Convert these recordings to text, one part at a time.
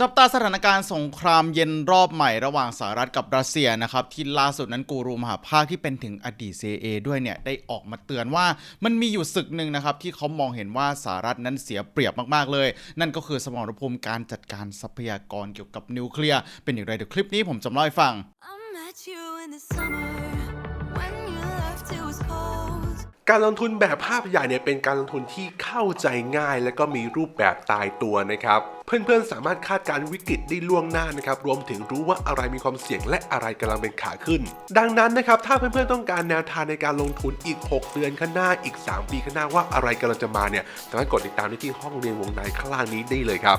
จับตาสถานการณ์สงครามเย็นรอบใหม่ระหว่างสหรัฐกับรัสเซียนะครับที่ล่าสุดนั้นกูรูมหาภาคที่เป็นถึงอดีต CIA ด้วยเนี่ยได้ออกมาเตือนว่ามันมีอยู่ศึกหนึ่งนะครับที่เขามองเห็นว่าสหรัฐนั้นเสียเปรียบมากๆเลย นั่นก็คือสมรภูมิการจัดการทรัพยากรเกี่ยวกับนิวเคลียร์เป็นอย่างไรเดี๋ยวคลิปนี้ผมจะเล่าให้ฟัง การลงทุนแบบภาพใหญ่เนี่ยเป็นการลงทุนที่เข้าใจง่าย และก็มีรูปแบบตายตัวนะครับ เพื่อนๆ สามารถคาดการวิกฤตได้ล่วงหน้านะครับรวมถึงรู้ว่าอะไรมีความเสี่ยงและอะไรกำลังเป็นขาขึ้น ดังนั้นนะครับถ้าเพื่อนๆต้องการแนวทางในการลงทุนอีก 6 เดือนข้างหน้าอีก 3 ปีข้างหน้าว่าอะไรกำลังจะมาเนี่ยสามารถกดติดตามได้ที่ห้องเรียนวงในข้างล่างนี้ได้เลยครับ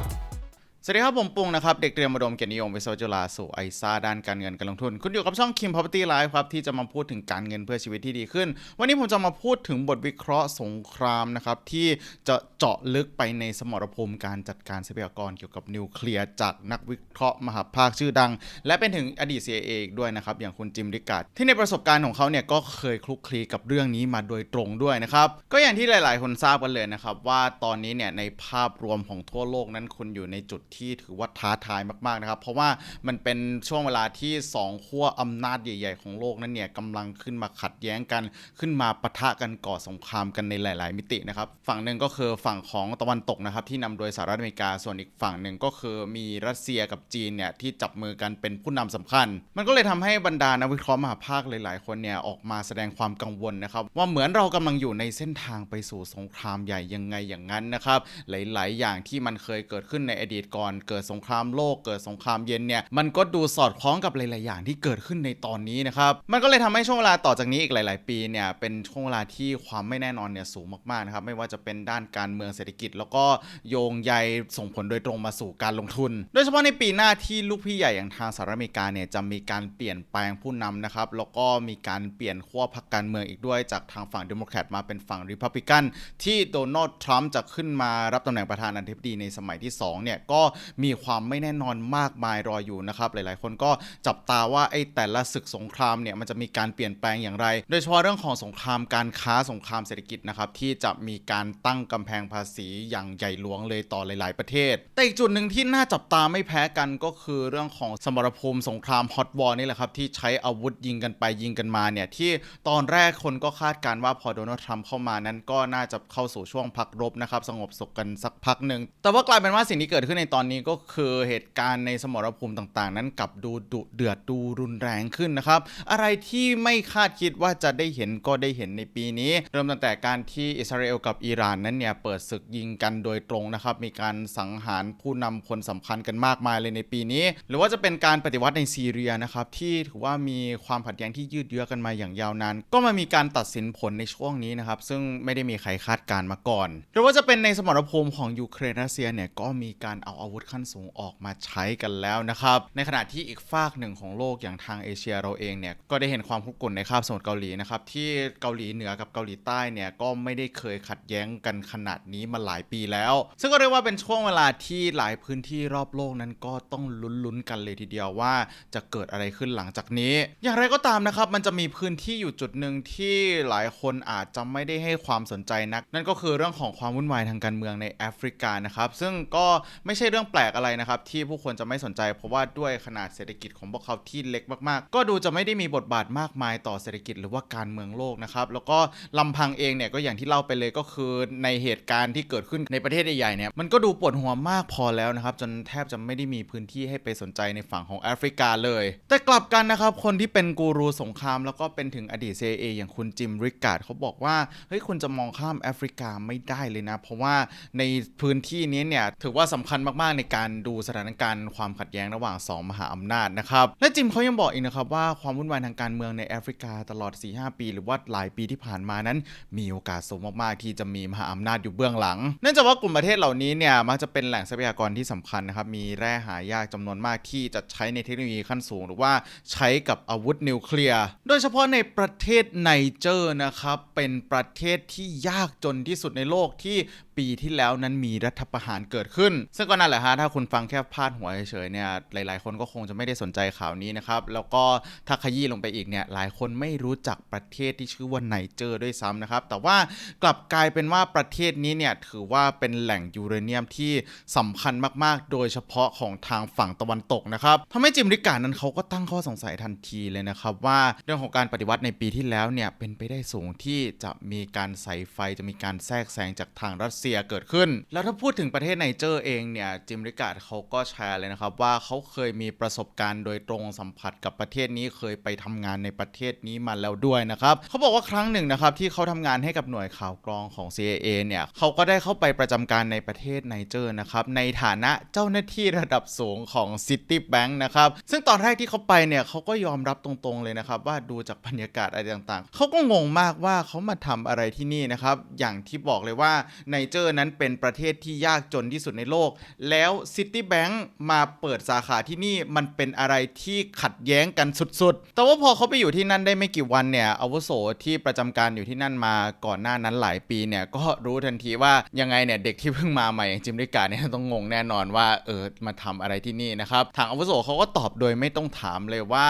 สวัสดีครับผมปุงนะครับ เด็กเตรียมอุดมเกียรตินิยมวิศวจุฬาสู่ไอซ่าด้านการเงินการลงทุน คุณอยู่กับช่อง Kim Property Live ครับ ที่จะมาพูดถึงการเงินเพื่อชีวิตที่ดีขึ้น วันนี้ผมจะมาพูดถึงบทวิเคราะห์สงครามนะครับ ที่จะเจาะลึกไปในสมรภูมิการจัดการทรัพยากรเกี่ยวกับนิวเคลียร์จากนักวิเคราะห์มหาภาคชื่อดัง และเป็นถึงอดีต CIA อีกด้วยนะครับอย่างคุณจิมริกาดที่ในประสบการณ์ของเขาเนี่ยก็เคยคลุกคลีกับเรื่องนี้มาโดยตรงด้วยนะครับก็อย่างที่หลาย ๆ คนทราบกันเลยนะครับว่าตอนนี้เนี่ยในภาพรวมของทั่วโลกนั้นคุณอยู่ในจุดที่ถือว่าท้าทายมากๆนะครับ เพราะว่ามันเป็นช่วงเวลาที่สองขั้วอำนาจใหญ่ ๆ ของโลกนั้นเนี่ยกำลังขึ้นมาขัดแย้งกัน ขึ้นมาปะทะกันก่อสงครามกันในหลาย ๆ มิตินะครับ ฝั่งหนึ่งก็คือฝั่งของตะวันตกนะครับ ที่นำโดยสหรัฐอเมริกา ส่วนอีกฝั่งหนึ่งก็คือมีรัสเซียกับจีนเนี่ยที่จับมือกันเป็นผู้นำสำคัญ มันก็เลยทำให้บรรดานักวิเคราะห์มหาภาคหลาย ๆ คนเนี่ยออกมาแสดงความกังวลนะครับ ว่าเหมือนเรากำลังอยู่ในเส้นทางไปสู่สงครามใหญ่ยังไงอย่างนั้นนะครับ หลาย ๆ อย่างที่มันเคยเกิดขึ้นในอดีตก่อนเกิดสงครามโลกเกิดสงครามเย็นเนี่ยมันก็ดูสอดคล้องกับหลาย ๆ อย่างที่เกิดขึ้นในตอนนี้นะครับมันก็เลยทำให้ช่วงเวลาต่อจากนี้อีกหลาย ๆ ปีเนี่ยเป็นช่วงเวลาที่ความไม่แน่นอนเนี่ยสูงมาก ๆ นะครับไม่ว่าจะเป็นด้านการเมืองเศรษฐกิจ แล้วก็โยงใยส่งผลโดยตรงมาสู่การลงทุน โดยเฉพาะในปีหน้าที่ลูกพี่ใหญ่อย่างทางสหรัฐอเมริกาเนี่ยจะมีการเปลี่ยนแปลงผู้นำนะครับแล้วก็มีการเปลี่ยนขั้วพรรคการเมืองอีกด้วยจากทางฝั่งเดโมแครตมาเป็นฝั่งริพับลิกันที่โดนัลด์ทรัมป์จะขึ้นมารับตำแหน่งประธานาธิบดีในสมัยที่2เนี่ยก็มีความไม่แน่นอนมากมายรออยู่นะครับ หลายๆ คนก็จับตาว่าไอ้แต่ละศึกสงครามเนี่ยมันจะมีการเปลี่ยนแปลงอย่างไร โดยเฉพาะเรื่องของสงครามการค้าสงครามเศรษฐกิจนะครับที่จะมีการตั้งกำแพงภาษีอย่างใหญ่หลวงเลยต่อหลาย ๆ ประเทศ แต่อีกจุดหนึ่งที่น่าจับตาไม่แพ้กันก็คือเรื่องของสมรภูมิสงครามฮอตวอร์นี่แหละครับที่ใช้อาวุธยิงกันไปยิงกันมาเนี่ยที่ตอนแรกคนก็คาดการณ์ว่าพอโดนัลด์ทรัมป์เข้ามานั้นก็น่าจะเข้าสู่ช่วงพักรบนะครับสงบสุขกันสักพักหนึ่งแต่ว่ากลายเป็นว่าสิ่งที่เกิดขึ้นในตอนนี้ก็คือเหตุการณ์ในสมรภูมิต่างๆ นั้นกลับดูดุเดือดดูรุนแรงขึ้นนะครับ อะไรที่ไม่คาดคิดว่าจะได้เห็นก็ได้เห็นในปีนี้ เริ่มตั้งแต่การที่อิสราเอลกับอิหร่านนั้นเนี่ยเปิดศึกยิงกันโดยตรงนะครับมีการสังหารผู้นำคนสำคัญกันมากมายเลยในปีนี้ หรือว่าจะเป็นการปฏิวัติในซีเรียนะครับที่ถือว่ามีความขัดแย้งที่ยืดเยื้อกันมาอย่างยาวนานก็มามีการตัดสินผลในช่วงนี้นะครับซึ่งไม่ได้มีใครคาดการณ์มาก่อน หรือว่าจะเป็นในสมรภูมิของยูเครนรัสเซียเนี่ยก็มีการเอาอาวุธขั้นสูงออกมาใช้กันแล้วนะครับ ในขณะที่อีกฝากหนึ่งของโลกอย่างทางเอเชียเราเองเนี่ยก็ได้เห็นความคุกกุ่นในคาบสมุทรเกาหลีนะครับที่เกาหลีเหนือกับเกาหลีใต้เนี่ยก็ไม่ได้เคยขัดแย้งกันขนาดนี้มาหลายปีแล้ว ซึ่งก็เรียกว่าเป็นช่วงเวลาที่หลายพื้นที่รอบโลกนั้นก็ต้องลุ้นๆกันเลยทีเดียวว่าจะเกิดอะไรขึ้นหลังจากนี้ อย่างไรก็ตามนะครับมันจะมีพื้นที่อยู่จุดหนึ่งที่หลายคนอาจจะไม่ได้ให้ความสนใจนัก นั่นก็คือเรื่องของความวุ่นวายทางการเมืองในแอฟริกานะครับซึ่งก็ไม่ใช่เรื่องแปลกอะไรนะครับที่ผู้คนจะไม่สนใจ เพราะว่าด้วยขนาดเศรษฐกิจของพวกเขาที่เล็กมากๆ ก็ดูจะไม่ได้มีบทบาทมากมายต่อเศรษฐกิจหรือว่าการเมืองโลกนะครับแล้วก็ลำพังเองเนี่ยก็อย่างที่เล่าไปเลยก็คือในเหตุการณ์ที่เกิดขึ้นในประเทศใหญ่ๆเนี่ยมันก็ดูปวดหัวมากพอแล้วนะครับจนแทบจะไม่ได้มีพื้นที่ให้ไปสนใจในฝั่งของแอฟริกาเลย แต่กลับกันนะครับคนที่เป็นกูรูสงครามแล้วก็เป็นถึงอดีต CIA อย่างคุณจิมริกาดเขาบอกว่าเฮ้ยคุณจะมองข้ามแอฟริกาไม่ได้เลยนะ เพราะว่าในพื้นที่นี้เนี่ยถือว่าสำคัญมากๆในการดูสถานการณ์ความขัดแย้งระหว่างสองมหาอำนาจนะครับและจิมเขายังบอกอีกนะครับว่าความวุ่นวายทางการเมืองในแอฟริกาตลอด 4-5 ปี หรือว่าหลายปีที่ผ่านมานั้น มีโอกาสสูงมากๆที่จะมีมหาอำนาจอยู่เบื้องหลังเนื่องจากว่ากลุ่มประเทศเหล่านี้เนี่ยมักจะเป็นแหล่งทรัพยากรที่สำคัญนะครับมีแร่หายากจำนวนมากที่จะใช้ในเทคโนโลยีขั้นสูง หรือว่าใช้กับอาวุธนิวเคลียร์โดยเฉพาะในประเทศไนเจอร์นะครับเป็นประเทศที่ยากจนที่สุดในโลกที่ปีที่แล้วนั้นมีรัฐประหารเกิดขึ้น ซึ่งก็นั่นแหละละฮะถ้าคุณฟังแค่พาดหัวเฉยๆเนี่ยหลาย ๆ คนก็คงจะไม่ได้สนใจข่าวนี้นะครับแล้วก็ถ้าขยี้ลงไปอีกเนี่ยหลายคนไม่รู้จักประเทศที่ชื่อว่าไนเจอร์ด้วยซ้ำนะครับแต่ว่ากลับกลายเป็นว่าประเทศนี้เนี่ยถือว่าเป็นแหล่งยูเรเนียมที่สำคัญมากๆ โดยเฉพาะของทางฝั่งตะวันตกนะครับทำให้จิมริกานั้นเขาก็ตั้งข้อสงสัยทันทีเลยนะครับว่าเรื่องของการปฏิวัติในปีที่แล้วเนี่ยเป็นไปได้สูงที่จะมีการใส่ไฟจะมีการแทรกแซงจากทางรัสเซียเกิดขึ้น แล้วถ้าพูดถึงประเทศไนเจอร์เองเนี่ยจิมริกาเขาก็แชร์เลยนะครับ ว่าเขาเคยมีประสบการณ์โดยตรงสัมผัสกับประเทศนี้เคยไปทำงานในประเทศนี้มาแล้วด้วยนะครับเขาบอกว่าครั้งหนึ่งนะครับที่เขาทำงานให้กับหน่วยข่าวกรองของ CIA เนี่ยเขาก็ได้เข้าไปประจำการในประเทศไนเจอร์นะครับในฐานะเจ้าหน้าที่ระดับสูงของ City Bank นะครับซึ่งตอนแรกที่เขาไปเนี่ยเขาก็ยอมรับตรงๆเลยนะครับ ว่าดูจากบรรยากาศอะไรต่างๆเขาก็งงมากว่าเขามาทำอะไรที่นี่นะครับอย่างที่บอกเลยว่าไนเจอร์นั้นเป็นประเทศที่ยากจนที่สุดในโลกแล้แล้ว City Bank มาเปิดสาขาที่นี่มันเป็นอะไรที่ขัดแย้งกันสุด ๆ แต่ว่าพอเขาไปอยู่ที่นั่นได้ไม่กี่วันเนี่ยอาวุโสที่ประจำการอยู่ที่นั่นมาก่อนหน้านั้นหลายปีเนี่ยก็รู้ทันทีว่ายังไงเนี่ยเด็กที่เพิ่งมาใหม่อย่างจิมริกาเนี่ยต้องงงแน่นอนว่าเออมาทำอะไรที่นี่นะครับทางอาวุโสเขาก็ตอบโดยไม่ต้องถามเลยว่า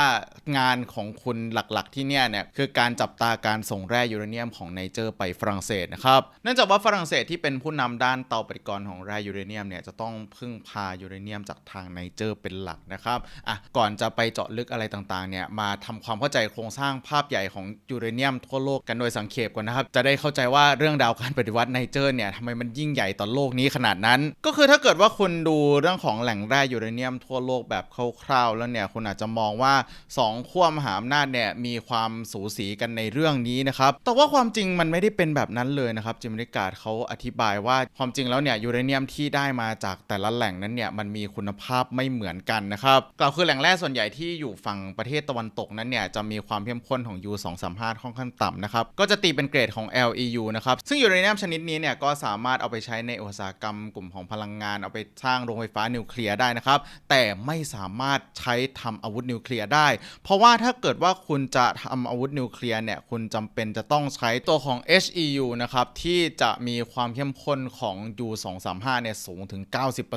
งานของคุณหลักๆ ที่เนี่ยเนี่ยคือการจับตาการส่งแร่ยูเรเนียมของไนเจอร์ไปฝรั่งเศสนะครับเนื่องจากว่าฝรั่งเศสที่เป็นผู้นำด้านเตาปฏิกรณ์ของแร่ยูเรเนียมเนี่ยจะต้องพึ่งพายูเรเนียมจากทางไนเจอร์เป็นหลักนะครับอะก่อนจะไปเจาะลึกอะไรต่างๆเนี่ยมาทำความเข้าใจโครงสร้างภาพใหญ่ของยูเรเนียมทั่วโลกกันโดยสังเขปก่อนนะครับจะได้เข้าใจว่าเรื่องราวการปฏิวัติไนเจอร์เนี่ยทำไมมันยิ่งใหญ่ต่อโลกนี้ขนาดนั้น ก็คือถ้าเกิดว่าคุณดูเรื่องของแหล่งแร่ยูเรเนียมทั่วโลกแบบคร่าวๆแล้วเนี่ยคุณอาจจะมองว่าสองขั้วมหาอำนาจเนี่ยมีความสูสีกันในเรื่องนี้นะครับแต่ว่าความจริงมันไม่ได้เป็นแบบนั้นเลยนะครับจิมริกาดเขาอธิบายว่าความจริงแล้วเนี่ยยูเรเนียมที่ได้มาจากแต่ละแหล่งนั้นเนี่ยมันมีคุณภาพไม่เหมือนกันนะครับกล่าวคือแหล่งแร่ส่วนใหญ่ที่อยู่ฝั่งประเทศตะวันตกนั้นเนี่ยจะมีความเข้มข้นของ U 2 3 5 ค่อนข้างต่ำนะครับก็จะตีเป็นเกรดของ LEU นะครับซึ่งยูเรเนียมชนิดนี้เนี่ยก็สามารถเอาไปใช้ในอุตสาหกรรมกลุ่มของพลังงานเอาไปสร้างโรงไฟฟ้านิวเคลียร์ได้นะครับแต่ไม่สามารถใช้ทำอาวุธนิวเคลียร์ได้ เพราะว่าถ้าเกิดว่าคุณจะทำอาวุธนิวเคลียร์เนี่ยคุณจำเป็นจะต้องใช้ตัวของ HEU นะครับที่จะมีความเข้มข้นของ U 2 3 5 เนี่ยสูงถึง 90%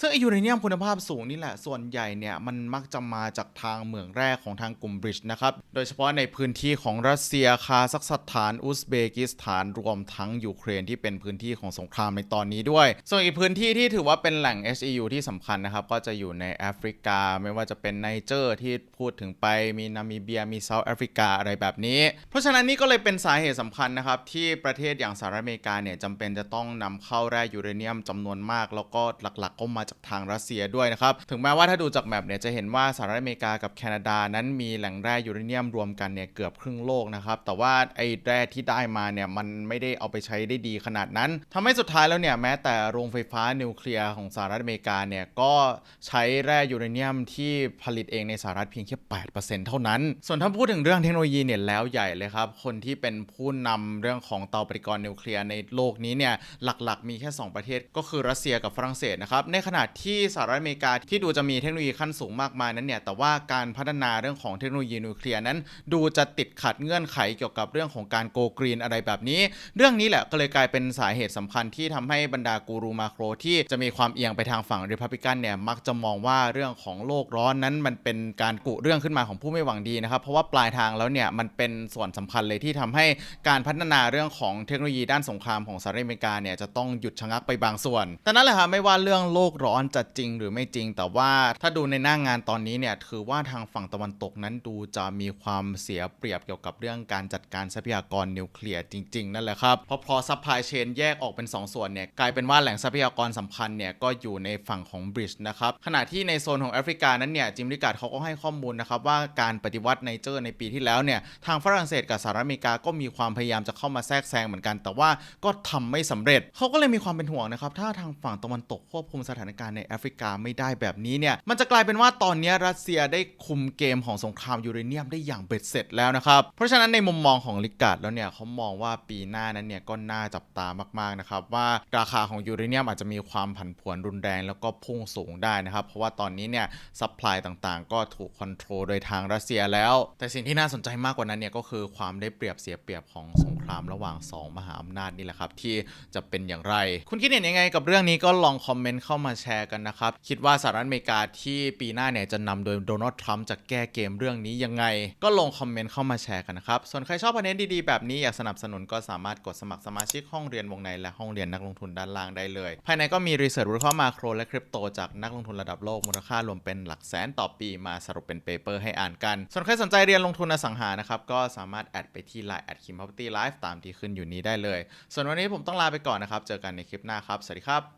ซึ่งไอยูเรเนียมคุณภาพสูงนี่แหละ ส่วนใหญ่เนี่ยมันมักจะมาจากทางเหมืองแร่ของทางกลุ่มบริดจ์นะครับ โดยเฉพาะในพื้นที่ของรัสเซีย คาซัคสถาน อุซเบกิสถาน รวมทั้งยูเครนที่เป็นพื้นที่ของสงครามในตอนนี้ด้วย ส่วนอีกพื้นที่ที่ถือว่าเป็นแหล่ง HEU ที่สำคัญนะครับ ก็จะอยู่ในแอฟริกา ไม่ว่าจะเป็นไนเจอร์ที่พูดถึงไป มีนามิเบีย มีเซาท์แอฟริกาอะไรแบบนี้ เพราะฉะนั้นนี่ก็เลยเป็นสาเหตุสำคัญนะครับที่ประเทศอย่างสหรัฐอเมริกาเนี่ยจำเป็นจะต้องนำเข้าแร่ยูเรเนียมจำนวนมากแล้วก็หลัก ๆ ก็มาจากทางรัสเซียด้วยนะครับ ถึงแม้ว่าถ้าดูจากแมปเนี่ยจะเห็นว่าสหรัฐอเมริกากับแคนาดานั้นมีแหล่งแร่ยูเรเนียมรวมกันเนี่ยเกือบครึ่งโลกนะครับ แต่ว่าไอ้แร่ที่ได้มาเนี่ยมันไม่ได้เอาไปใช้ได้ดีขนาดนั้นทำให้สุดท้ายแล้วเนี่ยแม้แต่โรงไฟฟ้านิวเคลียร์ของสหรัฐอเมริกาเนี่ยก็ใช้แร่ยูเรเนียมที่ผลิตเองในสหรัฐเพียงแค่8%เท่านั้น ส่วนถ้าพูดถึงเรื่องเทคโนโลยีเนี่ยแล้วใหญ่เลยครับ คนที่เป็นผู้นำเรื่องของเตาปฏิกรณ์นิวเคลียร์ในโลกนี้เนี่ยหลักๆ มีแค่ 2 ประเทศก็คือรัสเซียกับฝรั่งเศสนะครับในขณะที่สหรัฐอเมริกาที่ดูจะมีเทคโนโลยีขั้นสูงมากมายนั้นเนี่ยแต่ว่าการพัฒนาเรื่องของเทคโนโลยีนิวเคลียร์นั้น ดูจะติดขัดเงื่อนไขเกี่ยวกับเรื่องของการโกกรีนอะไรแบบนี้ เรื่องนี้แหละก็เลยกลายเป็นสาเหตุสำคัญที่ทำให้บรรดากูรูมาโครที่จะมีความเอียงไปทางฝั่งริพับลิกันเนี่ยมักจะมองว่าเรื่องของโลกร้อนนั้น มันเป็นการกุเรื่องขึ้นมาของผู้ไม่หวังดีนะครับเพราะว่าปลายทางแล้วเนี่ยมันเป็นส่วนสำคัญเลยที่ทำให้การพัฒนาเรื่องของเทคโนโลยีด้านสงครามของสหรัฐอเมริกาเนี่ยจะต้องหยุดชะงักไปบางส่วนแต่นั่นแหละครับไม่ว่าเรื่องโลกร้อนจะจริงหรือไม่จริง แต่ว่าถ้าดูในหน้างงานตอนนี้เนี่ยถือว่าทางฝั่งตะวันตกนั้นดูจะมีความเสียเปรียบเกี่ยวกับเรื่องการจัดการทรัพยากรนิวเคลียร์จริง ๆ นั่นแหละครับ เพราะพอซัพพลายเชนแยกออกเป็น 2 ส่วนเนี่ยกลายเป็นว่าแหล่งทรัพยากรสำคัญเนี่ยก็อยู่ในฝั่งของบริดจ์นะครับขณะที่ในโซนของแอฟริกานั้นเนี่ยจิมริกาดเขาก็ให้ข้อมูลนะครับว่าการปฏิวัติไนเจอร์ในปีที่แล้วเนี่ยทางฝรั่งเศสกับสหรัฐอเมริกาก็มีความพยายามจะเข้ามาแทรกแซงเหมือนกัน แต่ว่าก็ทำไม่สำเร็จเขาก็เลยมีความเป็นห่วงนะครับถ้าทางฝั่งตะวันตกควบคุมสถานการณ์ในแอฟริกาไม่ได้แบบนี้เนี่ย มันจะกลายเป็นว่าตอนนี้รัสเซียได้คุมเกมของสงครามยูเรเนียมได้อย่างเบ็ดเสร็จแล้วนะครับ เพราะฉะนั้นในมุมมองของลิกาดแล้วเนี่ยเขามองว่าปีหน้านั้นเนี่ยก็น่าจับตามากๆนะครับว่าราคาของยูเรเนียมอาจจะมีความผันผวนรุนแรงแล้วก็พุ่งสูงได้นะครับ เพราะว่าตอนนี้เนี่ยซัพพลายต่างๆ ก็ถูกคอนโทรลโดยทางรัสเซียแล้ว แต่สิ่งที่น่าสนใจมากกว่านั้นเนี่ยก็คือความได้เปรียบเสียเปรียบของสงครามระหว่างสองมหาอำนาจนี่แหละครับที่จะเป็นอย่างไร คุณคิดเห็นยังไงกับเรื่องนี้ก็ลองคอมมเมนต์เข้ามาแชร์กันนะครับ คิดว่าสหรัฐอเมริกาที่ปีหน้าเนี่ยจะนำโดยโดนัลด์ทรัมป์จะแก้เกมเรื่องนี้ยังไง ก็ลงคอมเมนต์เข้ามาแชร์กันนะครับ ส่วนใครชอบคอนเทนต์ดีๆ แบบนี้อยากสนับสนุนก็สามารถกดสมัครสมาชิกห้องเรียนวงในและห้องเรียนนักลงทุนด้านล่างได้เลย ภายในก็มีรีเสิร์ชวิเคราะห์มาโครและคริปโตจากนักลงทุนระดับโลกมูลค่ารวมเป็นหลักแสนต่อปีมาสรุปเป็นเปเปอร์ให้อ่านกัน ส่วนใครสนใจเรียนลงทุนอสังหานะครับก็สามารถแอดไปที่ Line แอดคิม property life ตามที่ขึ้นอยู่นี้ได้เลย ส่วนวันนี้ผมต้องลาไปก่อนนะครับ เจอกันในคลิปหน้าครับ สวัสดีครับ